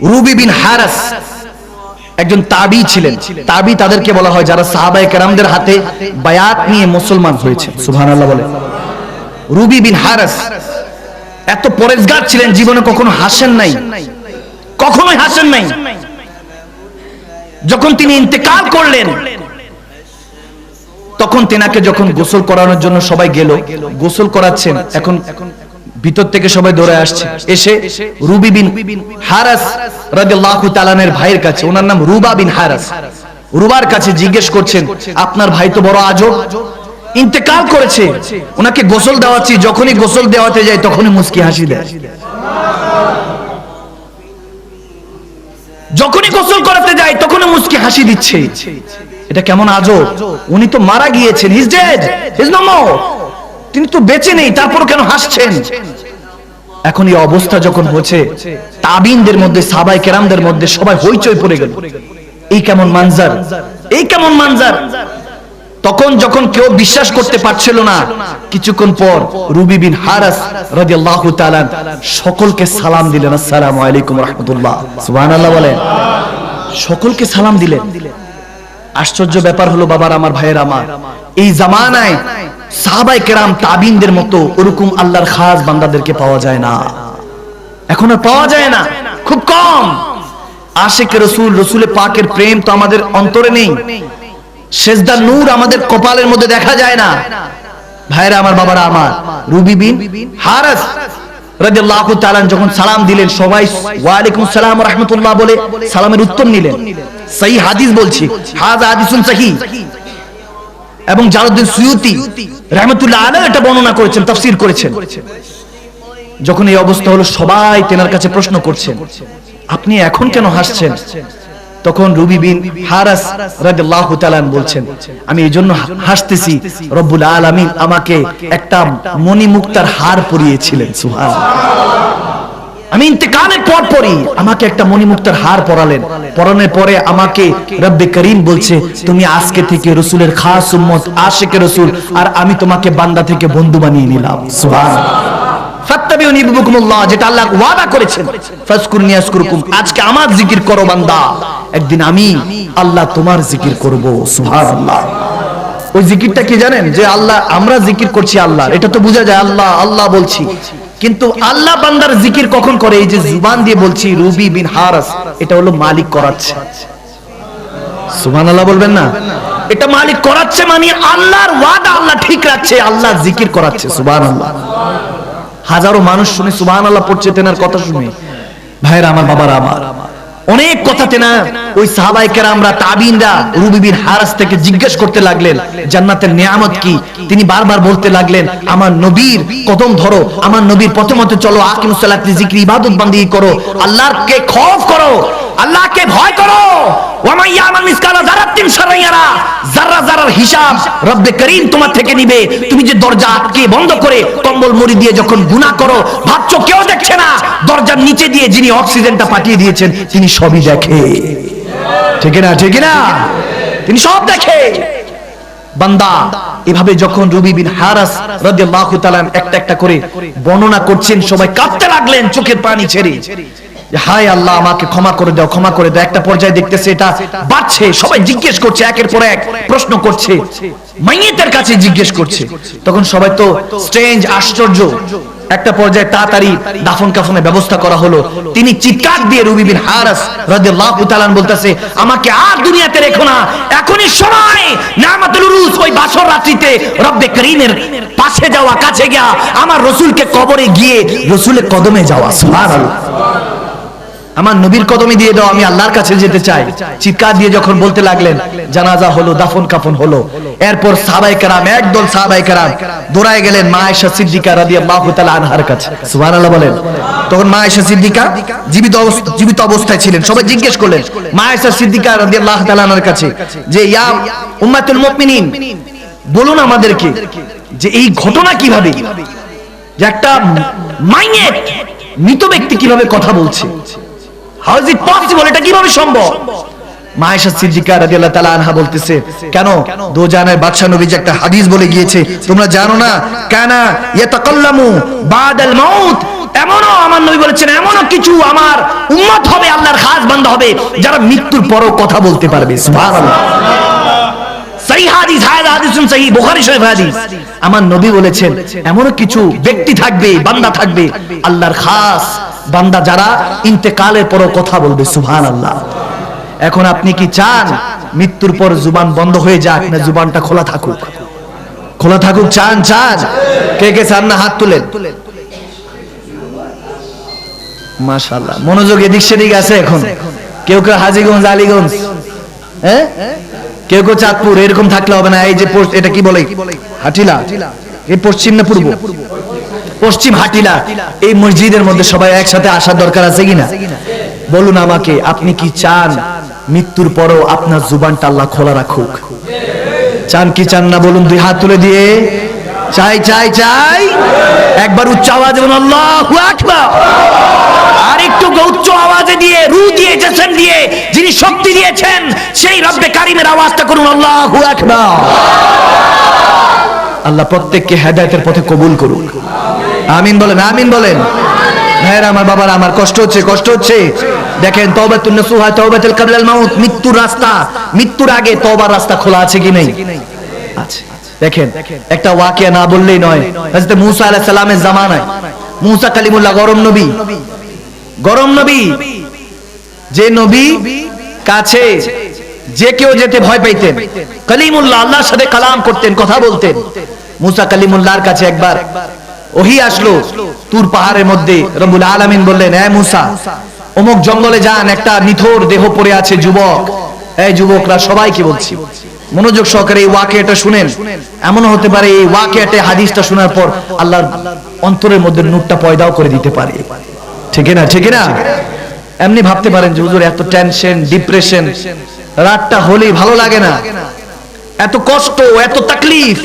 Ruby বিন হারাস একজন তাবি ছিলেন। তাবি তাদেরকে বলা হয় যারা সাহাবাই কেরামদের হাতে বায়াত নিয়ে মুসলমান হয়েছে। সুবহান আল্লাহ বলে। রুবি বিন হারাস এত পরেজগার ছিলেন, জীবনে কখনো হাসেন নাই। কখনোই হাসেন নাই। যখন তিনি ইন্তেকাল করলেন, তখন তেনাকে যখন গোসল করানোর জন্য সবাই গেল, গোসল করাচ্ছেন, এখন ভিতর থেকে সবাই দৌড়ে আসছে। এসে রুবি বিন হারাস রাদিয়াল্লাহু তাআলার ভাইয়ের কাছে ওনার নাম রুবা বিন হারাস। রুবার কাছে জিজ্ঞেস করছেন আপনার ভাই তো বড় আজব। ইন্তেকাল করেছে। ওনাকে গোসল দেওয়াচ্ছি যখনই গোসল দেওয়াতে যায় তখনই মুস্কি হাসি দেয়। যখনই গোসল করাতে যায় তখনই মুস্কি হাসি দিচ্ছে। এটা কেমন আজব? উনি তো মারা গিয়েছেন। He's dead he's no more তিনি তো বেঁচে নেই তারপর কেন হাসছেন? এখন এই অবস্থা যখন হচ্ছে তাবিনদের মধ্যে, সাবাই কেরামদের মধ্যে সবাই হইচই পড়ে গেল। এই কেমন মানজার? এই কেমন মানজার? তখন যখন কেউ বিশ্বাস করতে পারছিল না, কিছুক্ষণ পর রুবি বিন হারাস রাদিয়াল্লাহু তাআলা সকলকে সালাম দিলেন, আসসালামু আলাইকুম রাহমাতুল্লাহ। সুবহানাল্লাহ বলেন। সকলকে সালাম দিলেন। আশ্চর্য ব্যাপার হলো, বাবার, আমার ভাইয়ের, আমার। এই জামানায় সাহাবাই কেরাম তাবিনদের মতো ওরকম আল্লাহর খাস বান্দাদেরকে পাওয়া যায় না। এখন আর পাওয়া যায় না, খুব কম। আশেক রসুল, রসুলে পাকের প্রেম তো আমাদের অন্তরে নেই। সেজদা নূর আমাদের কপালের মধ্যে দেখা যায় না। ভাইরা আমার, বাবারা আমার, রুবি বিন হারাস রাদিয়াল্লাহু তাআলা যখন সালাম দিলেন, সবাই ওয়া আলাইকুম সালাম রাহমাতুল্লাহ বলে সালামের উত্তর নিলেন। সহি হাদিস বলছি। হাযা হাদিসুন সহি এবং জালালউদ্দিন সুয়ুতি রাহমাতুল্লাহ আলাইহি এটা বর্ণনা করেছেন, তাফসীর করেছেন। যখন এই অবস্থা হলো, সবাই তেনার কাছে প্রশ্ন করছেন আপনি এখন কেন হাসছেন? তখন রুবি বিন হারাস রাদিয়াল্লাহু তাআলা বলছেন, আমি এই জন্য হাসতেছি, রব্বুল আলামিন আমাকে একটা মণিমুক্তার হার পরিয়েছিলেন। সুবহানাল্লাহ। আমি ইন্তেকালের পর পরই আমাকে একটা মণিমুক্তার হার পরালেন। পরানোর পরে আমাকে রব্বে করিম বলছে, তুমি আজকে থেকে রসুলের খাস উম্মত, আশেকে রসুল, আর আমি তোমাকে বান্দা থেকে বন্ধু বানিয়ে নিলাম। যেটা আমার জিকির করো বান্দা। একদিন আমি আল্লাহ তোমার জিকির করব। সুবহানাল্লাহ। ওই জিকিরটা কি জানেন? যে আল্লাহ, আমরা জিকির করছি আল্লাহ এটা তো বোঝা যায় আল্লাহ আল্লাহ বলছি। কিন্তু আল্লাহ বান্দার জিকির কখন করে? এই যে জুবান দিয়ে বলছি, রুবি বিন হারাস, এটা হলো মালিক করাচ্ছে। বলবেন না? এটা মালিক করাচ্ছে মানে আল্লাহর ওয়াদা আল্লাহ ঠিক রাখছে, আল্লাহ জিকির করাচ্ছে হাজারো মানুষ শুনে আল্লাহ পড়ছে তেনার কথা শুনে। ভাইরা, আমার বাবার, আমার। অনেক কথা তেনা। ওই সাহাবাই কেরামরা, তাবিনরা রুবি বিন হারাস থেকে জিজ্ঞেস করতে লাগলেন, জান্নাতের নিয়ামত কি? তিনি বারবার বলতে লাগলেন, আমার নবীর কদম ধরো, আমার নবীর পথে মতে চলো, আকিমুস সালাতি জিকরি ইবাদত বান্দি করো আল্লাহকে খৌফ করো, আল্লাহকে ভয় করো। হিসাব রব্বে করিম তোমার থেকে নিবে। তুমি যে দরজা আটকে বন্ধ করে কম্বল মুড়ি দিয়ে যখন গুনাহ করো, ভাবছ কেউ দেখছে না। দরজার নিচে দিয়ে যিনি অক্সিজেনটা পাঠিয়ে দিয়েছেন, তিনি সবই দেখে। ঠিক না ঠিক না? তিনি সব দেখে। বান্দা, এভাবে যখন রবি বিন হারাস রাদিয়াল্লাহু তাআলা একটা একটা করে বর্ণনা করছেন, সবাই কাঁদতে লাগলেন, চোখের পানি ছেড়ে। হায় আল্লাহ, আমাকে ক্ষমা করে দাও, ক্ষমা করে দাও। একটা পর্যায়ে দেখতেছে এটা বাড়ছে, সবাই জিজ্ঞেস করছে, একের পর এক প্রশ্ন করছে, মাইয়েতের কাছে জিজ্ঞেস করছে। তখন সবাই তো স্ট্রেঞ্জ আশ্চর্য। একটা পর্যায়ে তাড়াতাড়ি দাফন কাফনের ব্যবস্থা করা হলো। তিনি চিৎকার দিয়ে রুবি বিন হারাস রাদিয়াল্লাহু তাআলা বলতেছে, আমাকে আর দুনিয়াতে রেখো না, এখনই সময়। নামাতুল উরুস, ওই বাসর রাত্রিতে রব্বে করিমের পাশে যাওয়া, কাছে গিয়া আমার রসুলকে কবরে গিয়ে রসুলের কদমে যাওয়া। সুবহানাল্লাহ। আমার নবীর কদমে দিয়ে দাও, আমি আল্লাহর কাছে যেতে চাই। চিৎকার দিয়ে যখন বলতে লাগলেন, জানাজা হলো, দাফন কাফন হলো। এরপর সাহাবাই কারাম, একদল সাহাবাই কারাম দৌড়ায় গেলেন মা আয়েশা সিদ্দিকা রাদিয়াল্লাহু তাআলা আনহার কাছে। সুবহানাল্লাহ বলেন। তখন মা আয়েশা সিদ্দিকা জীবিত জীবিত অবস্থায় ছিলেন। সবাই জিজ্ঞেস করলেন, মা আয়েশা সিদ্দিকা রাদিয়াল্লাহু তাআলা আনহার কাছে, যে, ইয়া উম্মাতুল মুমিনিন বলুন আমাদেরকে যে এই ঘটনা কীভাবে? যে একটা মাইয়ের মৃত ব্যক্তি কীভাবে কথা বলছে? হাউ ইজ ইট পসিবল এটা কীভাবে সম্ভব? মায়েশা সিদ্দিকা রাদিয়াল্লাহু তাআলা আনহা বলতেছে, কেন? দোজানের বাদশা নবী একটা হাদিস বলে গিয়েছে। তোমরা জানো না? কানা ইয়াতাকাল্লামু বাদাল মাউত। এমনও আমার নবী বলেছেন, এমনও কিছু আমার উম্মত হবে, আল্লাহর খাস বান্দা হবে, যারা মৃত্যুর পরও কথা বলতে পারবে। সুবহানাল্লাহ। আমার নবী বলেছেন, এমনও কিছু ব্যক্তি থাকবে, বান্দা থাকবে, আল্লাহর খাস বান্দা যারা ইন্তেকালের পরও কথা বলবে, সুবহানাল্লাহ। এখন আপনি কি চান মৃত্যুর পর জুবান বন্ধ হয়ে যাক না জুবানটা খোলা থাকুক? খোলা থাকুক, চান চান। কে কে চান না হাত তুলেন? মাশাআল্লাহ। মনোযোগ এদিক সেদিক আছে এখন। কেউ কেউ হাজিগঞ্জ, আলীগঞ্জ। হ্যাঁ? কেউ কেউ চাঁদপুর, এরকম থাকলে হবে না। এই যে এটা কি বলে? হাটিলা। এই পশ্চিম না পূর্ব? পশ্চিম হাটিলা এই মসজিদের মধ্যে সবাই একসাথে আসার দরকার আছে কিনা? বলুন আমাকে, আপনি কি চান মৃত্যুর পরও আপনার জুবানটা আল্লাহ খোলা রাখুক? চান কি চান না বলুন, দুই হাত তুলে দিয়ে। চাই চাই চাই। একবার উচ্চ আওয়াজে বলুন, আল্লাহু আকবার। আর একটু উচ্চ আওয়াজে দিয়ে, রু দিয়ে জেসেন দিয়ে, যিনি শক্তি দিয়েছেন, সেই রব্বে কারিমের আওয়াজটা করুন, আল্লাহু আকবার। আল্লাহ প্রত্যেককে হেদায়েতের পথে কবুল করুন আমিন বলেন আমিন বলেন। ভাইয়েরা, আমার বাবার, আমার কষ্ট হচ্ছে কষ্ট হচ্ছে। দেখেন নসুহা কাবলাল মাউত, মৃত্যুর রাস্তা। মৃত্যুর আগে রাস্তা খোলা আছে কি নেই? আছে। দেখেন, একটা ওয়াকিয়া না বললেই নয়। হযরত মূসা আলাইহিস সালামের জামানায়। মূসা কালিমুল্লাহ গরম নবী। গরম নবী। যে নবী কাছে যে কেউ যেতে ভয় পাইতেন। কালিমুল্লাহ আল্লাহর সাথে কালাম করতেন, কথা বলতেন। মুসা কালিমুল্লাহর কাছে একবার ওহি আসলো, তুর পাহাড়ের মধ্যে। রব্বুল আলামিন বললেন হ্যাঁ মুসা, অমুক জঙ্গলে যান, একটা নিথর দেহ পড়ে আছে, যুবক। এই যুবকরা সবাইকে বলছি? মনোযোগ সহকারে এই ওয়াকিয়াটা শুনেন। এমন হতে পারে এই ওয়াকিয়াতে হাদিসটা শোনার পর আল্লাহর অন্তরের মধ্যে নূরটা পয়দাও করে দিতে পারে। ঠিক না ঠিক না? এমনি ভাবতে পারেন যে, হুজুর, এত টেনশন ডিপ্রেশন রাতটা হলেই ভালো লাগে না। এত কষ্ট, এত তাকলিফ।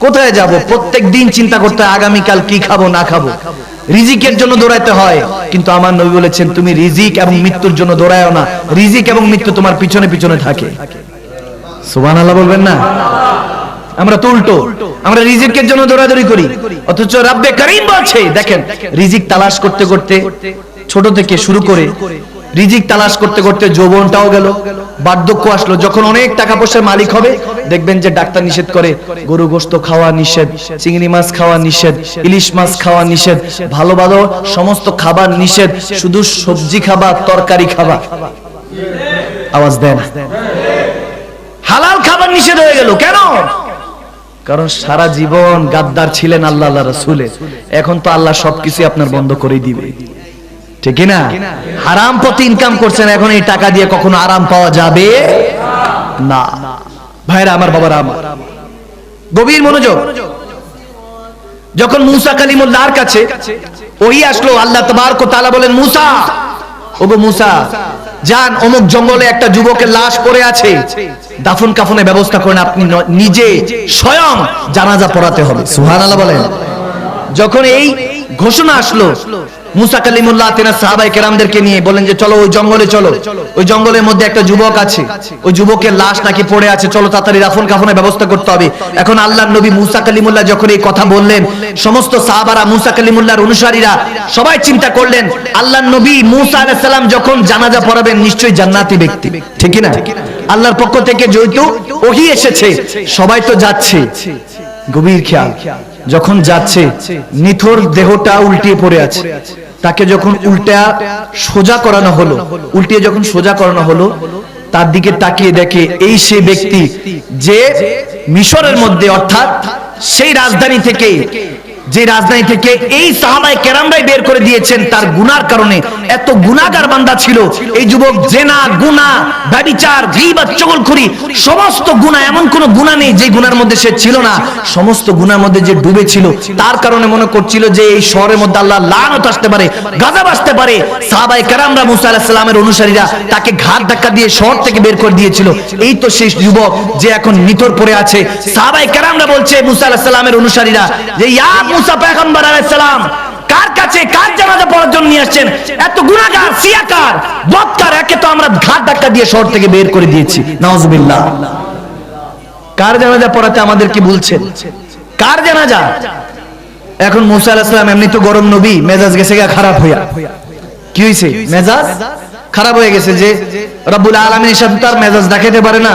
কোথায় যাব? প্রত্যেক দিন চিন্তা করতে হয়, আগামীকাল কি খাব, না খাব। রিজিকের জন্য দৌড়াইতে হয়। কিন্তু আমার নবী বলেছেন, তুমি রিজিক এবং মৃত্যুর জন্য দৌড়ায়ও না। রিজিক এবং মৃত্যু তোমার পিছনে পিছনে থাকে। সুবহানাল্লাহ বলবেন না? আমরা তো উল্টো। আমরা রিজিকের জন্য দৌড়াদৌড়ি করি। অথচ রাব্বে করিম বলছে, দেখেন, রিজিক তালাশ করতে করতে ছোট থেকে শুরু করে রিজিক তালাশ করতে করতে যৌবনটাও গেল, বার্ধক্য আসলো। যখন অনেক টাকা পয়সার মালিক হবে, দেখবেন যে ডাক্তার নিষেধ করে, গরু গোস্ত খাওয়া নিষেধ, চিংড়ি মাছ খাওয়া নিষেধ, ইলিশ মাছ খাওয়া নিষেধ, ভালো ভালো সমস্ত খাবার নিষেধ, শুধু সবজি খাবা, তরকারি খাবা। আওয়াজ দেন। হালাল খাবার নিষেধ হয়ে গেল, কেন? কারণ সারা জীবন গাদ্দার ছিলেন আল্লাহ আল্লাহ রসুলের এখন তো আল্লাহ সবকিছু আপনার বন্ধ করে দিবে। ঠিক না হারাম পথে ইনকাম করছেন এখন এই টাকা দিয়ে কখনো আরাম পাওয়া যাবে? না। ভাইরা আমার বাবারা আমার। গভীর মনোযোগ। যখন মুসা কালিমুল্লাহর কাছে ওই আসলো আল্লাহ তবারক তাআলা বলেন মুসা ওগো মুসা যান অমুক জঙ্গলে একটা যুবকের লাশ পড়ে আছে। দাফন কাফনের ব্যবস্থা করেন আপনি নিজে স্বয়ং জানাজা পড়াতে হবে। সুবহানাল্লাহ বলেন। যখন এই ঘোষণা আসলো। মুসা কালিমুল্লাহ তেনার সাহাবাই কেরামদেরকে নিয়ে বলেন যে, চলো ওই জঙ্গলে চলো। ওই জঙ্গলের মধ্যে একটা যুবক আছে। ওই যুবকের লাশ নাকি পড়ে আছে। চলো তাড়াতাড়ি দাফন কাফনের ব্যবস্থা করতে হবে। এখন আল্লাহর নবী মুসা কালিমুল্লাহ যখন এই কথা বললেন, সমস্ত সাহাবারা মুসা কালিমুল্লাহর অনুসারীরা সবাই চিন্তা করলেন, আল্লাহর নবী মুসা আলাইহিস সালাম যখন জানাজা পড়াবেন, নিশ্চয়ই জান্নাতি ব্যক্তি। ঠিক না আল্লাহর পক্ষ থেকে যেহেতু ওহি এসেছে, সবাই তো যাচ্ছে। গভীর খেয়াল। যখন যাচ্ছে, নিথর দেহটা উল্টিয়ে পড়ে আছে। তাকে যখন উল্টা সোজা করানো হলো, উল্টিয়ে যখন সোজা করানো হলো, তার দিকে তাকিয়ে দেখে এই সে ব্যক্তি যে মিশরের মধ্যে, অর্থাৎ সেই রাজধানী থেকে যে রাজধানী থেকে এই সাহাবাই কেরামরাই বের করে দিয়েছেন, তার গুনার কারণে। এত গুনাহগার বান্দা ছিল। এই যুবক জেনা গুনাহ ব্যভিচার গীবত চগলখড়ি সমস্ত গুনাহ, এমন কোন গুনাহ নেই যে গুনার মধ্যে সে ছিল না। সমস্ত গুনার মধ্যে যে ডুবে ছিল, তার কারণে মনে করছিল যে এই শহরের মধ্যে আল্লাহ লানত আসতে পারে গাজাব আসতে পারে। সাহাবাই কেরামরা মুসা আলাইহিস সালামের অনুসারীরা তাকে ঘাট ধাক্কা দিয়ে শহর থেকে বের করে দিয়েছিল। এই তো সেই যুবক যে এখন নিতর পড়ে আছে। সাহাবাই কেরামরা বলছে মুসা আলাইহিস সালামের অনুসারীরা যে, ইয়া মুসা পয়গম্বর আলাইহিস সালাম কার কাছে কার জানাজা পড়ার জন্য নিয়ে আসছেন? এত গুনাহগার, সিয়াকার বদকার একে তো আমরা ঘাট ধাক্কা দিয়ে শহর থেকে বের করে দিয়েছি। নাউজুবিল্লাহ। কার জানাজা পড়াতে আমাদের কি বলছেন কার জানাজা? এখন মুসা আলাইহিস সালাম এমনি তো গরম নবী, মেজাজ গেছে গা খারাপ হইয়া। কি হয়েছে মেজাজ? খারাপ হয়ে গেছে যে রব্বুল আলমীর সাথে তার মেজাজ দেখাতে পারে না।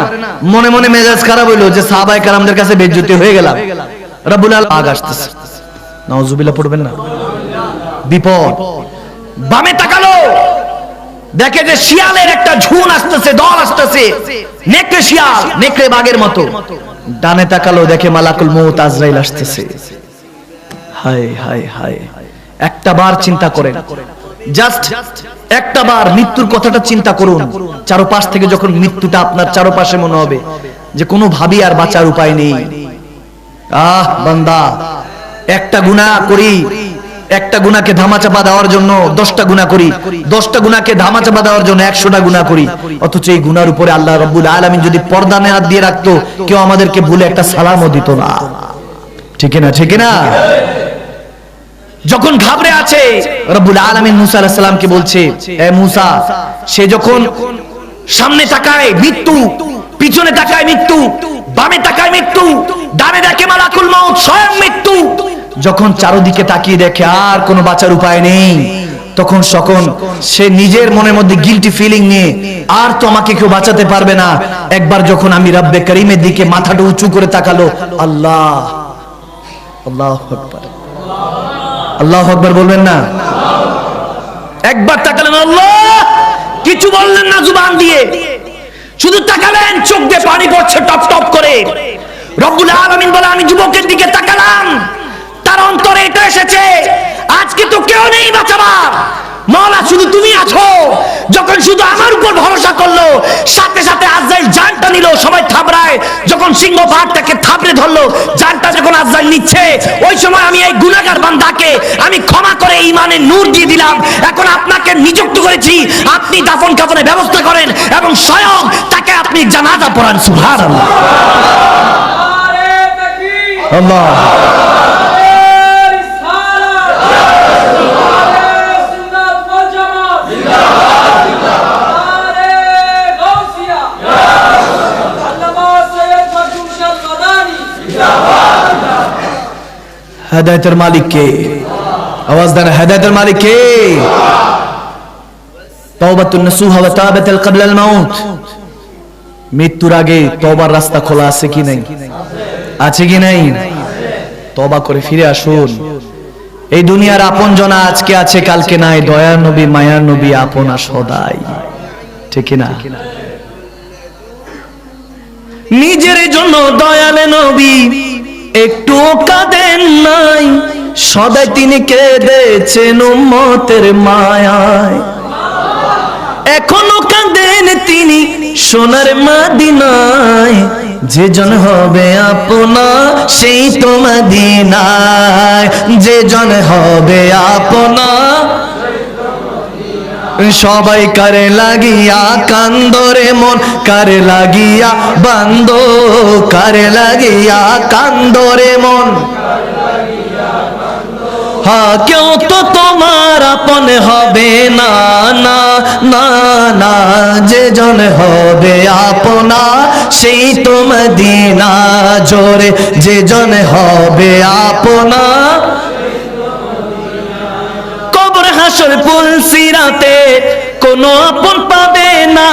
মনে মনে মেজাজ খারাপ হইল যে সাহাবাই কারামদের কাছে বেজ্জতি হয়ে গেলাম। রব্বুল আলম আগ আসতেছে। নওজুবিল্লাহ পড়বেন না। বিপদ। বামে তাকালো। দেখে যে শিয়ালের একটা ঝুন আসতেছে, দল আসতেছে। নেকড়ে শিয়াল, নেকড়ে বাঘের মতো। ডানে তাকালো, দেখে মালাকুল মৌত আজরাইল আসতেছে। হায় হায় হায়। একটা বার চিন্তা করেন। জাস্ট একটা বার মৃত্যুর কথাটা চিন্তা করুন। চারপাশ থেকে যখন মৃত্যুটা আপনার চারপাশে মনে হবে, যে কোনো ভাবি আর বাঁচার উপায় নেই। আহ, বান্দা। একটা গুনাহ করি, একটা গুনাকে ধামাচাপা দেওয়ার জন্য দশটা গুনাহ করি, দশটা গুনাকে ধামাচাপা দেওয়ার জন্য একশোটা গুনাহ করি। অথচ এই গুনার উপরে আল্লাহ রব্বুল আলামিন যদি পর্দা হাত দিয়ে রাখতো, কেউ আমাদেরকে ভুলে একটা সালামও দিত না। ঠিক না ঠিক না? যখন ঘাবড়ে আছে, রব্বুল আলামিন মুসা আলাইহিস সালামকে বলছে, এ মুসা, সে যখন সামনে তাকায় মৃত্যু, পিছনে তাকায় মৃত্যু বামে তাকায় মৃত্যু, ডানে দেখে মালাকুল মাউত স্বয়ং মৃত্যু। যখন চারদিকে তাকিয়ে দেখে আর কোনো বাঁচার উপায় নেই, তখন সকন সে নিজের মনের মধ্যে গিলটি ফিলিং নিয়ে, আর তো আমাকে কেউ বাঁচাতে পারবে না। একবার যখন আমি রব্বে করিমের দিকে মাথাটা উঁচু করে তাকালো, আল্লাহ আল্লাহ আকবার। আল্লাহ আকবার বলবেন না? একবার তাকালেন, আল্লাহ, কিছু বললেন না জুবান দিয়ে। শুধু তাকালেন চোখ দিয়ে পানি পড়ছে, টপ টপ করে। রব্বুল আলামিন বলে, আমি যুবকের দিকে তাকালাম। তার অন্তরে এটা এসেছে। আজকে তো কেউ নেই বাঁচাবার। মৌলা শুধু তুমি আছো। যখন শুধু আমার উপর ভরসা করল সাথে সাথে আজরাইল জানটা নিল সবাই থাবড়ায়। যখন সিংহ পাহাড়টাকে থাবড়ে ধরলো জানটা যখন আজরাইল নিচ্ছে ওই সময় আমি এই গুনাহগার বান্দাকে আমি ক্ষমা করে ইমানের নূর দিয়ে দিলাম। এখন আপনাকে নিযুক্ত করেছি। আপনি দাফন কাফনের ব্যবস্থা করেন এবং স্বয়ং তাকে আপনি জানাজা পড়ান সুবহানাল্লাহ। আল্লাহ। হেদায়েতের মালিক কে? আওয়াজ দেন, হেদায়েতের মালিক কে? তাওবাতুন নসুহা ওয়া তাবাতাল ক্বাবলা আল মাউত। মৃত্যুর আগে তওবার রাস্তা খোলা আছে কি নাই? আছে কি নাই? তওবা করে ফিরে আসুন। এই দুনিয়ার আপন জনা আজকে আছে, কালকে নাই। দয়ার নবী, মায়ার নবী আপনা সদাই। ঠিক না নিজের জন্য দয়ালে নবী একটু কাঁদেন নাই। সদাই তিনি কেঁদেছেন মতের মায়ায়। এখনও কাঁদেন তিনি সোনার মাদিনায়। যে জন হবে আপনা সেই তো যে জন হবে আপনা সবাই কারে লাগিয়া কান্দরে মন? কারে লাগিয়া বান্দ? কারে লাগিয়া কান্দরে মন? হা, কেউ তো তোমার আপন হবে না না না না, যে জন হবে আপনা, সেই তো মদিনা জোরে, যে জন হবে আপনা। হাসর পুল সিরাতে কোন আপন পাবে না।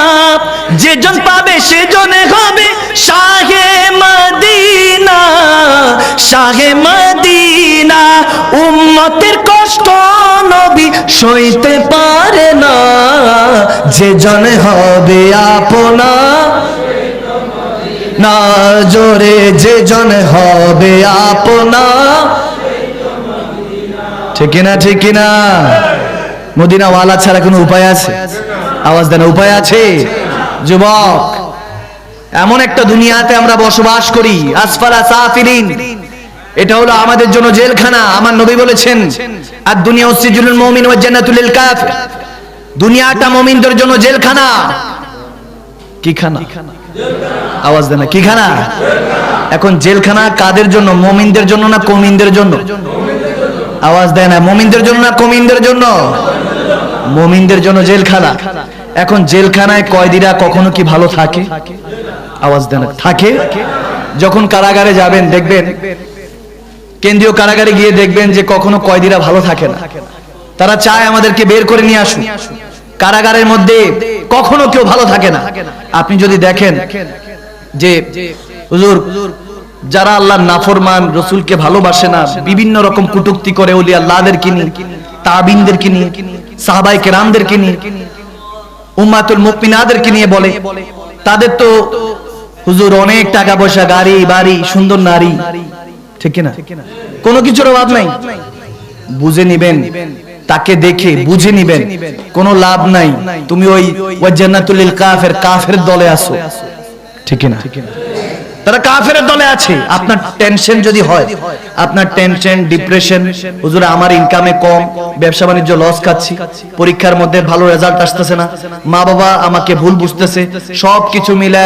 যেজন পাবে সেজনে হবে শাহে মদিনা। শাহে মদিনা, উম্মতের কষ্ট নবী সইতে পারে না। যেজন হবে আপনা, না জোরে যেজন হবে আপনা। ঠিক না ঠিক না মদিনা ওয়ালা ছাড়া কোনো উপায় আছে? আওয়াজ দেন, উপায় আছে? যুবক, এমন একটা দুনিয়াতে আমরা বসবাস করি, আসফালা সাফিরিন এটা হলো আমাদের জন্য জেলখানা। আমার নবী বলেছেন আর দুনিয়া উসিজুল মুমিন ওয়া জান্নাতুল কাফির। দুনিয়াটা মুমিনদের জন্য জেলখানা। কি খানা? আওয়াজ দেন কি খানা? এখন জেলখানা কাদের জন্য? মুমিনদের জন্য না কমিনদের জন্য? আওয়াজ দেয় না, মমিনদের জন্য না কমিনদের জন্য? মমিনদের জন্য জেলখানা। এখন জেলখানায় কয়েদিরা কখনো কি ভালো থাকে? আওয়াজ দেয় না, থাকে। যখন কারাগারে যাবেন, দেখবেন, কেন্দ্রীয় কারাগারে গিয়ে দেখবেন যে কখনো কয়েদিরা ভালো থাকে না। তারা চায় আমাদেরকে বের করে নিয়ে আসুন কারাগারের মধ্যে কখনো কেউ ভালো থাকে না। আপনি যদি দেখেন যে হুজুর যারা আল্লাহ নাফরমান, রসুলকে ভালোবাসে না, বিভিন্ন রকম কুটুক্তি করে ওলি আল্লাহদেরকে নিয়ে, তাবিনদেরকে নিয়ে সাহাবাই কেরামদেরকে নিয়ে, উম্মাতুল মুকমিনাদেরকে নিয়ে বলে। তাদের তো হুজুর অনেক টাকা পয়সা, গাড়ি, বাড়ি, সুন্দর নারী। ঠিক না কোনো কিছুর অভাব নাই। বুঝে নিবেন, তাকে দেখে বুঝে নিবেন, কোনো লাভ নাই। তুমি ওই জান্নাতুল কাফের কাফের দলে আসো ঠিক না তারা কাফের দলে আছে। আপনার টেনশন যদি হয়, আপনার টেনশন ডিপ্রেশন হুজুর, আমার ইনকামে কম, ব্যবসা বাণিজ্য লস খাচ্ছি, পরীক্ষার মধ্যে ভালো রেজাল্ট আসতেছে না মা বাবা আমাকে ভুল বুঝতেছে সব কিছু মিলে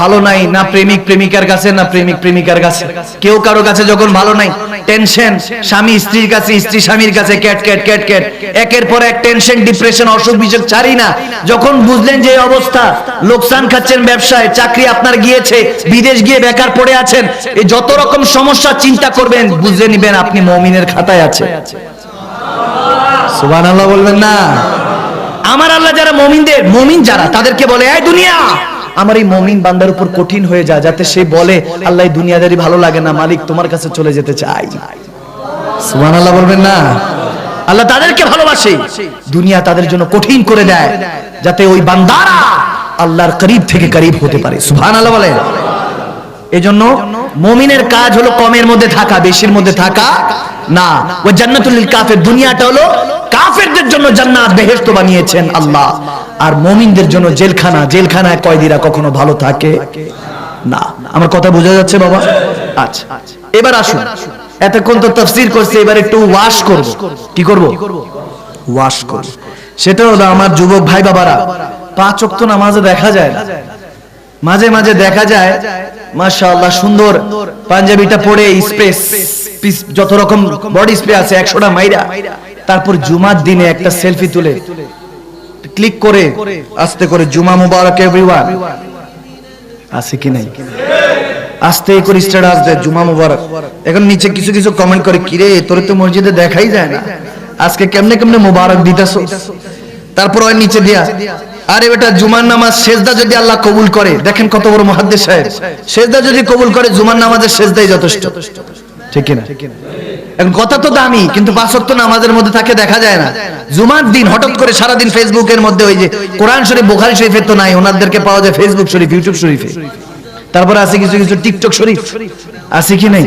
ভালো নাই, না প্রেমিক প্রেমিকার কাছে, না প্রেমিক প্রেমিকার কাছে। কেউ কারও কাছে যখন ভালো নাই টেনশন স্বামী স্ত্রীর কাছে, স্ত্রী স্বামীর কাছে, ক্যাট ক্যাট ক্যাট ক্যাট। একের পর এক টেনশন ডিপ্রেশন অসুখ বিসুখ ছাড়ি না। যখন বুঝলেন যে অবস্থা, লোকসান খাচ্ছেন ব্যবসায়, চাকরি আপনার গিয়েছে, বিদেশ গিয়ে বেকার পড়ে আছেন এই যত রকম সমস্যা চিন্তা করবেন বুঝে নিবেন আপনি মমিনের খাতায় আছে। সুবহানাল্লাহ বলবেন না। আমার আল্লাহ যারা মমিনদের মমিন যারা তাদেরকে বলে এই দুনিয়া! আমার এই মমিন বান্দার উপর কঠিন হয়ে যায় যাতে সে বলে আল্লাহ দুনিয়াদারি ভালো লাগে না মালিক তোমার কাছে চলে যেতে চাই সুবহানাল্লাহ বলবেন না। আল্লাহ তাদেরকে ভালোবাসে। দুনিয়া তাদের জন্য কঠিন করে দেয় যাতে ওই বান্দারা আল্লাহর করিব থেকে করিব হতে পারে। সুবহানাল্লাহ বলেন। এজন্য মমিনের কাজ হলো কমের মধ্যে থাকা বেশির মধ্যে থাকা। না ও জান্নাতুল কাফের দুনিয়াটা হলো কাফেরদের জন্য জান্নাত বেহেশত বানিয়েছেন আল্লাহ। আর মমিনদের জন্য জেলখানা জেলখানায় কয়েদিরা কখনো ভালো থাকে? না। আমার কথা বোঝা যাচ্ছে বাবা? আচ্ছা। এবার আসুন। এতক্ষণ তো তাফসীর করছে এবার একটু ওয়াশ করব। কি করব? ওয়াশ করব। সেটা হলো আমার যুবক ভাই বাবারা পাঁচ ওয়াক্ত নামাজে দেখা যায় না। মাঝে মাঝে দেখা যায়, মাশাআল্লাহ, সুন্দর পাঞ্জাবিটা পরে স্পেস যত রকম বডি স্প্রে আছে, একশোটা মাইরা। তারপর জুমার দিনে একটা সেলফি তুলে ক্লিক করে, আস্তে করে, জুমা মুবারক এভরিওয়ান আছে কি নাই? আস্তে করে স্ট্যাটাস দেয়, জুমা মুবারক। এখন নিচে কিছু কিছু কমেন্ট করে, কিরে, তোরে তো মসজিদে দেখাই যায় না। আজকে কেমনে কেমনে মুবারক দিতেছো? তারপর ওই নিচে দিয়া আরে বেটা, জুমার নামাজ সেজদা যদি আল্লাহ কবুল করে, দেখেন কত বড় মহাদ্দেশ সাহেব। সেজদা যদি কবুল করে, জুমার নামাজের সেজদাই যথেষ্ট। ঠিক না এখন কথা তো দামি, কিন্তু পাঁচত্ব নামাজের মধ্যে থাকে দেখা যায় না। জুমার দিন হঠাৎ করে সারাদিন ফেসবুকের মধ্যে ওই যে কোরআন শরীফ, বোখারি শরীফের তো নাই, ওনাদেরকে পাওয়া যায় ফেসবুক শরীফ, ইউটিউব শরীফে। তারপরে আছে কিছু কিছু টিকটক শরীফ। আছে কি নাই?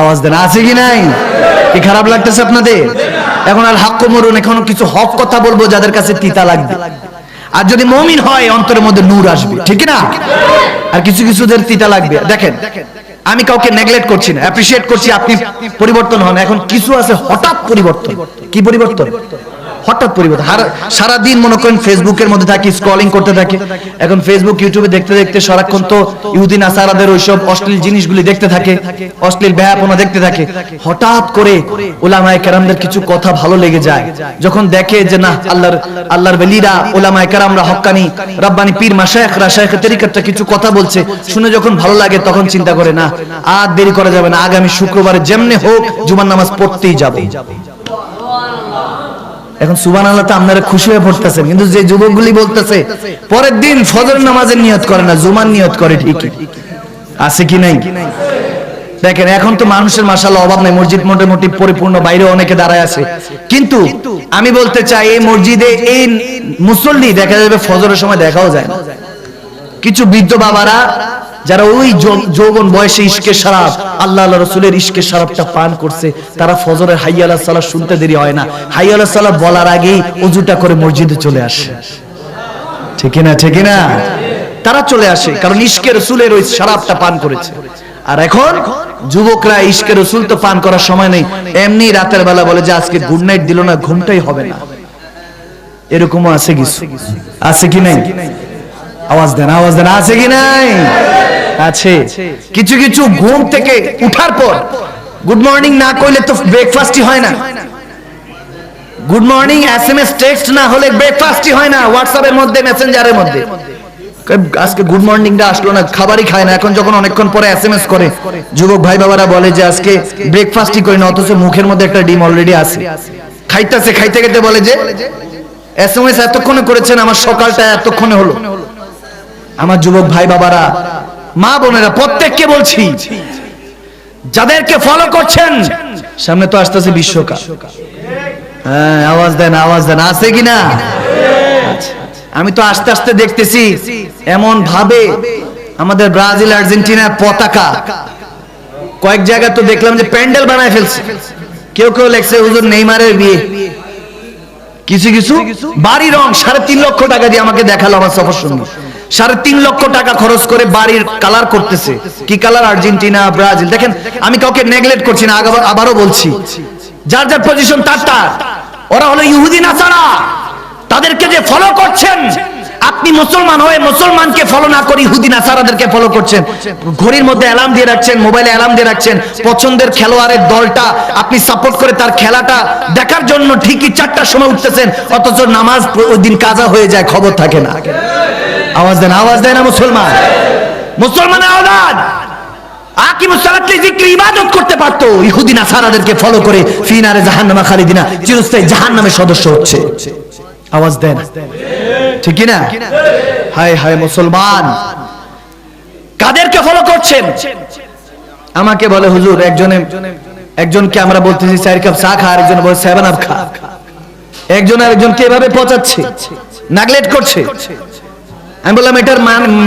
আওয়াজ দেন, আছে কি নাই? কি খারাপ লাগতেছে আপনাদের? এখন আর হাক্ক মরুন, এখন কিছু হক কথা বলব যাদের কাছে তিতা লাগবে। আর যদি মমিন হয়, অন্তরের মধ্যে নূর আসবে। ঠিক না? আর কিছু কিছুদের তিতা লাগবে। দেখেন, আমি কাউকে নেগলেক্ট করছি না অ্যাপ্রিসিয়েট করছি, আপনি পরিবর্তন হন। এখন কিছু আছে হঠাৎ পরিবর্তন। কি পরিবর্তন? হঠাৎ পরিবর্তন। সারা দিন মনে করেন ফেসবুকের মধ্যে থাকি স্ক্রলিং করতে থাকি। এখন ফেসবুক ইউটিউবে দেখতে দেখতে সারাক্ষণ তো ইহুদিন আসারাদের ওইসব অশ্লীল জিনিসগুলি দেখতে থাকে, অশ্লীল ব্যাপনা দেখতে থাকে। হঠাৎ করে ওলামায়ে কেরামদের কিছু কথা ভালো লেগে যায়। যখন দেখে যে না আল্লাহর আল্লাহর বেলিরা ওলামায়ে কেরামরা হক্কানি রাব্বানি পীর, মাশায়েখরা, শায়েখ তরিকাতটা কিছু কথা বলছে, শুনে যখন ভালো লাগে তখন চিন্তা করে না আর দেরি করা যাবে না, আগামী শুক্রবারে যেমনে হোক জুমার নামাজ পড়তেই যাবে। এখন সুবান আল্লাহ তো আপনারা খুশি হয়ে পড়তেছেন, কিন্তু যে যুবকগুলি বলতেছে, পরের দিন ফজর নামাজের নিয়ত করে না, জুমার নিয়ত করে ঠিকই আছে কি নাই? দেখেন, এখন তো মানুষের মাসাল অভাব নাই, মসজিদ মোটামুটি পরিপূর্ণ, বাইরে অনেকে দাঁড়ায় আছে। কিন্তু আমি বলতে চাই, এই মসজিদে, এই মুসল্লি দেখা যাবে ফজরের সময় দেখাও যায় কিছু বৃদ্ধ বাবারা যারা ওই যৌবন বয়সে ইশকের শরাব আল্লাহ আল্লাহ রসুলের ইশকের শরাবটা পান করছে, তারা ফজরের হাইয়ালা সালাহ শুনতে দেরি হয় না। হাইয়ালা সালাহ বলার আগেই অজুটা করে মসজিদে চলে আসে। ঠিক না ঠিক না তারা চলে আসে, কারণ ইশকের রসুলের ওই শরাবটা পান করেছে। আর এখন যুবকরা ইশকের রসুল তো পান করার সময় নেই। এমনি রাতের বেলা বলে যে আজকে গুড নাইট দিল না, ঘুমটাই হবে না। এরকমও আছে কিছু? আছে কি নাই? আওয়াজ দেন আওয়াজ দেন, আছে কি নাই? আছে। কিছু কিছু ঘুম থেকে উঠার পর গুড মর্নিং না করলে তো ব্রেকফাস্টই হয় না। Good morning S M S text না হলে ব্রেকফাস্টই হয় না হোয়াটসঅ্যাপের মধ্যে মেসেঞ্জারের মধ্যে। আজকে গুড মর্নিংটা আসলো না, খাবারই খায় না, এখন যখন অনেকক্ষণ পরে এস এম এস করে, যুবক ভাই বাবারা বলে যে আজকে ব্রেকফাস্টই করি না, অথচ মুখের মধ্যে একটা ডিম অলরেডি আছে। খাইতেছে, খাইতে খাইতে বলে যে এস এম এস এতক্ষণে করেছেন, আমার সকালটা এতক্ষণে হলো। আমার যুবক ভাই বাবারা, মা বোনেরা, প্রত্যেককে বলছি, যাদেরকে ফলো করছেন, সামনে তো আসতেছে বিশ্বকাপ। হ্যাঁ আওয়াজ দেন আওয়াজ দেন, আছে কিনা? আমি তো আস্তে আস্তে দেখতেছি এমন ভাবে আমাদের ব্রাজিল, আর্জেন্টিনার পতাকা। কয়েক জায়গায় তো দেখলাম যে প্যান্ডেল বানায় ফেলছে। কেউ কেউ লেখছে, হুজুর নেইমারের বিয়ে। কিছু কিছু? বাড়ি রং, সাড়ে তিন লক্ষ টাকা দিয়ে আমাকে দেখাল আমার সফর সঙ্গী সাড়ে তিন লক্ষ টাকা খরচ করে বাড়ির কালার করতেছে। কি কালার আর্জেন্টিনা, ব্রাজিল। দেখেন, আমি কাউকে নেগলেক্ট করছি না আবার- আবারও বলছি। যার যার পজিশন তার তার। ওরা হলো ইহুদি, নাসারা। তাদেরকে যে ফলো করছেন আপনি মুসলমান হয়ে মুসলমানকে ফলো না করে ইহুদি, নাসারাদেরকে ফলো করছেন। ঘড়ির মধ্যে অ্যালার্ম দিয়ে রাখছেন মোবাইলে অ্যালার্ম দিয়ে রাখছেন। পছন্দের খেলোয়াড়ের দলটা আপনি সাপোর্ট করে তার খেলাটা দেখার জন্য ঠিকই চারটার সময় উঠতেছেন, অথচ নামাজ ওই দিন কাজা হয়ে যায়, খবর থাকে না। আওয়াজ দেন, আওয়াজ দেয় না মুসলমান। মুসলমানের আওয়াজ। ইবাদত করতে পারতো। ফলো করে জাহান্নামা জাহান্নামের সদস্য হচ্ছে। আওয়াজ দেন। ঠিক না? হায় হায় মুসলমান। কাদেরকে ফলো করছেন? আমাকে বলে, হুজুর, একজনে, একজনকে আমরা বলতেছি চার কাপ চা খা, আরেকজন বলে সেভেন আপ খা। একজন আরেকজনকে এভাবে পচাচ্ছে নাগলেট করছে। আমি বললাম, এটার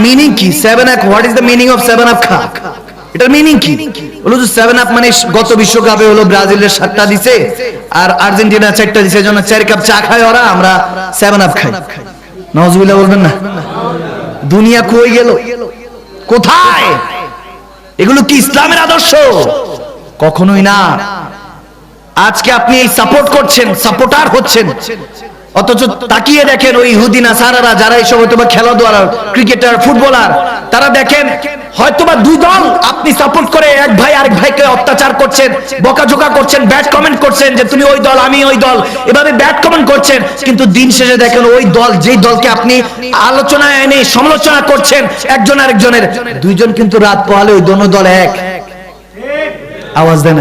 মিনিং কি? Seven up what is the meaning of seven up খা? এটার মিনিং কি? হলো যে সেভেন আপ মানে গত বিশ্বকাপে হলো ব্রাজিলের সাতটা দিছে, আর আর্জেন্টিনা চারটা দিছে, এজন্য চার কাপ চা খায় ওরা, আমরা সেভেন আপ খাই। নজবিল্লাহ বলবেন না? দুনিয়া কই গেল? কোথায়? এগুলো কি ইসলামের আদর্শ? কখনোই না। আজকে আপনি এই সাপোর্ট করছেন সাপোর্টার হচ্ছেন। অথচ তাকিয়ে দেখেন ওই হুদিনা সারারা যারা এইসব হয়তো খেলাধুলা ক্রিকেটার ফুটবলার তারা দেখেন হয়তোবা দুই দল আপনি সাপোর্ট করে এক ভাই আরেক ভাইকে অত্যাচার করছেন, বকাঝোকা করছেন ব্যাড কমেন্ট করছেন যে তুমি ওই দল, আমি ওই দল। এভাবে ব্যাড কমেন্ট করছেন, কিন্তু দিন শেষে দেখেন ওই দল, যেই দলকে আপনি আলোচনায় এনে সমালোচনা করছেন, একজন আরেকজনের। দুইজন কিন্তু রাত পোহালে ওই দোনো দল এক। আওয়াজ দেয়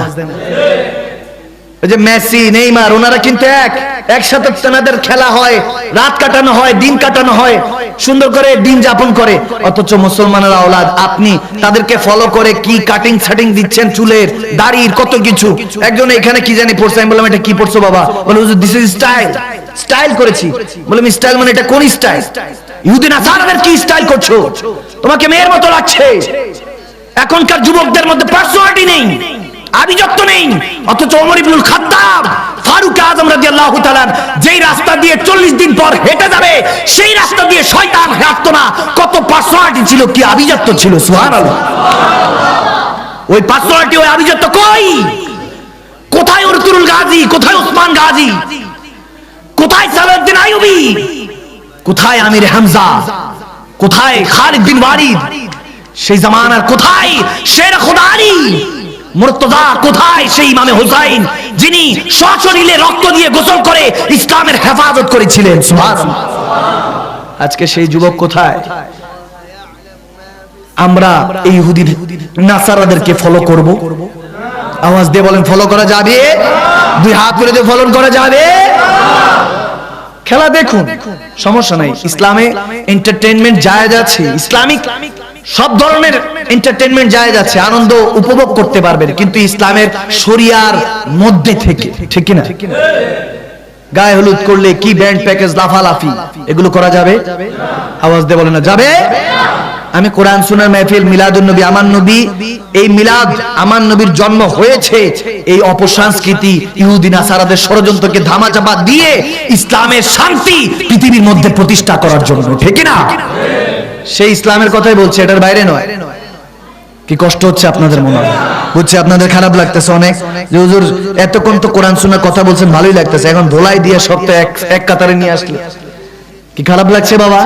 যে মেসি, নেইমার, ওনারা কিন্তু এক। একসাথে তেনাদের খেলা হয়, রাত কাটানো হয়, দিন কাটানো হয়, সুন্দর করে দিন যাপন করে। অথচ মুসলমানের আওলাদ, আপনি তাদেরকে ফলো করে কি কাটিং দিচ্ছেন চুলের, দাড়ির, কত কিছু? একজন এখানে কি জানি পড়ছে, আমি বললাম, এটা কি পড়ছো বাবা? বলে দিস ইজ স্টাইল স্টাইল করেছি। বললাম স্টাইল মানে এটা কোন স্টাইল ইহুদিন আসারাদের কি স্টাইল করছ? তোমাকে মেয়ের মতো লাগছে। এখনকার যুবকদের মধ্যে পার্সোনালিটি নেই। আভিজাত্য নেই। অথচ ওমর ইবনুল খাত্তাব, ফারুক আজম রাদিয়াল্লাহু তাআলা, যেই রাস্তা দিয়ে 40 দিন পর হেঁটে যাবে, সেই রাস্তা দিয়ে শয়তান হাঁটতো না। কত পার্সোনালিটি ছিল কি আভিজাত্য ছিল? সুবহানাল্লাহ। ওই পার্সোনালিটি ওই আভিজাত্য কই? কোথায় উরতুল গাজী? কোথায় ওসমান গাজী? কোথায় সালাউদ্দিন আইয়ুবী? কোথায় আমির হামজা? কোথায় খালিদ বিন ওয়ালিদ? সেই জামানার কোথায়? শের খোদারি? মুর্তজা কোথায়? সেই ইমামে হুসাইন, যিনি সশরীরে রক্ত দিয়ে গোসল করে ইসলামের হেফাজত করেছিলেন। আজকে সেই যুবক কোথায়? আমরা এই ইহুদির নাসারাদেরকে ফলো করব। আওয়াজ দিয়ে বলেন ফলো করা যাবে? দুই হাত তুলে দিয়ে ফলো করা যাবে? খেলা দেখুন, সমস্যা নাই। ইসলামে এন্টারটেইনমেন্ট জায়েজ আছে। ইসলামিক সব ধরনের এন্টারটেইনমেন্ট জায়েজ আছে, আনন্দ উপভোগ করতে পারবেন, কিন্তু ইসলামের শরিয়ার মধ্যে থেকে, ঠিক না গায়ে হলুদ করলে কি ব্যান্ড প্যাকেজ লাফালাফি? এগুলো করা যাবে? আওয়াজ দিয়ে বলে না, যাবে? আমি কোরআন সুনার মেহফিল, মিলাদুন নবী আমার নবী, এই মিলাদ আমার নবীর জন্ম হয়েছে। এই অপসংস্কৃতি ইহুদি, নাসারাদের ষড়যন্ত্রকে ধামাচাপা দিয়ে ইসলামের শান্তি পৃথিবীর মধ্যে প্রতিষ্ঠা করার জন্য, ঠিক না সেই ইসলামের কথাই বলছে, এটার বাইরে নয়। কি কষ্ট হচ্ছে আপনাদের মনে হয়? বুঝছে, আপনাদের খারাপ লাগতেছে অনেক। যে হুজুর, এতক্ষণ তো কোরআন শোনা কথা বলছেন, ভালোই লাগতেছে। এখন ধোলাই দিয়ে সপ্তাহে এক এক কাতারে নিয়ে আসলে। কি খারাপ লাগছে বাবা?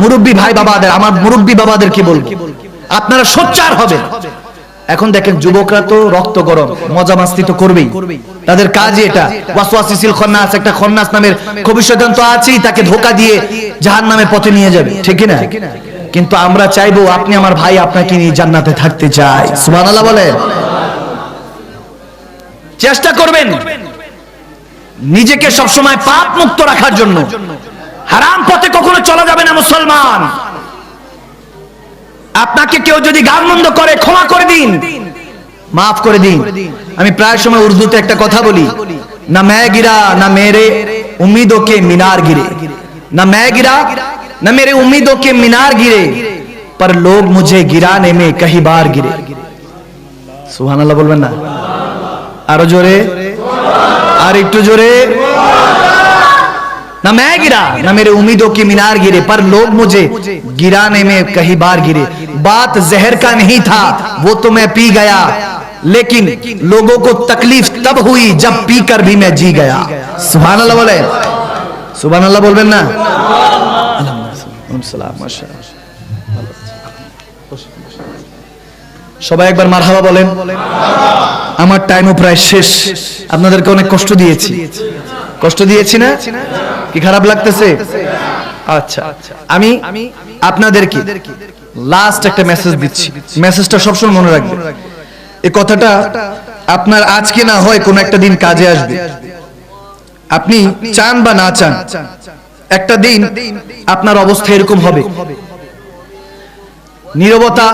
মুরব্বী ভাই বাবাদের, আমার মুরব্বী বাবাদের কি বলব? আপনারা সোচ্চার হবেন। এখন দেখেন যুবকরা তো রক্ত গরম, মজা মাস্তি তো করবেই। তাদের কাজই এটা। ওয়াসওয়াসিসিল খন্নাস একটা খন্নাস নামের ভবিষ্যৎ তো আছেই, তাকে ধোকা দিয়ে জাহান নামের পথে নিয়ে যাবে। ঠিক না কিন্তু আমরা চাইব আপনি আমার ভাই আপনাকে নিয়ে জান্নাতে থাকতে চাই। সুবহানাল্লাহ বলেন। চেষ্টা করবেন নিজেকে সবসময় পাপ মুক্ত রাখার জন্য। হারাম পথে কখনো চলা যাবে না মুসলমান। আপনাকে কেউ যদি গান বন্ধ করে, ক্ষমা করে দিন। মাফ করে দিন। আমি প্রায় সময় উর্দুতে একটা কথা বলি। না ম্যা গিরা না মেরে উমিদ ওকে মিনার গিরে না ম্যা গিরা না মেরে উমিদ ওকে মিনার গিরে পর লোক মুঝে গিরানে মে কহি বার গিরে সুবহানাল্লাহ বলবেন না আরও জোরে আর একটু জোরে ना मैं गिरा ना मेरे उम्मीदों की मीनार गिरे पर लोग मुझे गिराने में कहीं बार गिरे बात जहर का नहीं था वो तो मैं पी गया लेकिन लोगों को तकलीफ तब हुई जब पी कर भी मैं जी गया सुबह अल्लाह बोले सुबह अल्लाह बोलबें ना সবাই একবার মারহাবা বলেন আমার টাইমও প্রায় শেষ আপনাদেরকে অনেক কষ্ট দিয়েছি কষ্ট দিয়েছি না? কি খারাপ লাগতেছে? আচ্ছা আমি আপনাদেরকে লাস্ট একটা মেসেজ দিচ্ছি। মেসেজটা সবসময় মনে রাখবেন এই কথাটা আপনার আজকে না হয় কোন একটা দিন কাজে আসবে। আপনি চান বা না চান, একটা দিন আপনার অবস্থা এরকম হবে। নীরবতা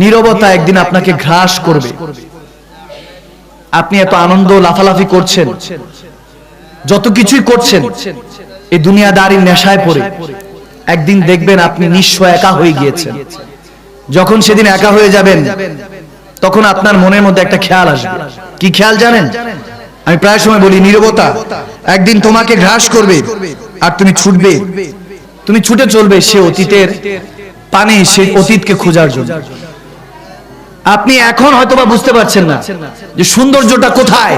নীরবতা একদিন আপনাকে ঘ্রাস করবে। আপনি এত আনন্দ লাফালাফি করছেন। যত কিছুই করছেন, এই দুনিয়াদারির নেশায় পড়ে। একদিন দেখবেন আপনি নিঃস্ব একা হয়ে গিয়েছেন। যখন সেদিন একা হয়ে যাবেন, তখন আপনার মনের মধ্যে একটা খেয়াল আসবে। কি খেয়াল জানেন? আমি প্রায় সময় বলি, নীরবতা, একদিন তোমাকে ঘ্রাস করবে আর তুমি ছুটবে। তুমি ছুটে চলবে সে অতীতের পানে সেই অতীতকে খোঁজার জন্য। আপনি এখন হয়তোবা বুঝতে পারছেন না যে সৌন্দর্যটা কোথায়?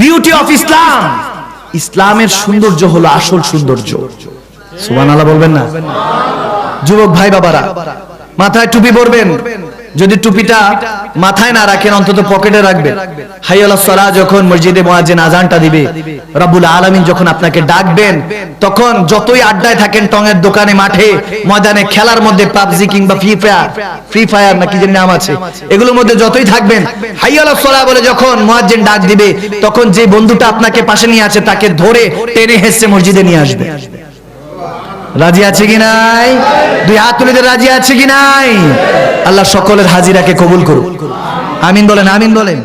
বিউটি অফ ইসলাম ইসলামের সৌন্দর্য হলো আসল সৌন্দর্য। সুবান আল্লাহ বলবেন না? যুবক ভাই বাবারা মাথায় টুপি পরবেন। যদি টুপিটা মাথায় না রাখেন অন্তত পকেটে রাখবেন হাইয়ালা সলা যখন মসজিদে মুয়াজ্জিন আজানটা দিবে রব্বুল আলামিন যখন আপনাকে ডাকবেন তখন যতই আড্ডায় থাকেন টঙের দোকানে মাঠে ময়দানে খেলার মধ্যে পাবজি কিংবা ফ্রি ফায়ার ফ্রি ফায়ার না কি যে নাম আছে এগুলোর মধ্যে যতই থাকবেন হাইয়ালা সলা বলে যখন মুয়াজ্জিন ডাক দিবে তখন যে বন্ধুটা আপনাকে পাশে নিয়ে আছে তাকে ধরে টেনে হেসে মসজিদে নিয়ে আসবে। রাজি আছে কি নাই? দুই হাত তুলে রাজি আছে কি নাই? আল্লাহ সকলের হাজিরাকে কবুল করুক। আমিন বলেন আমিন বলেন।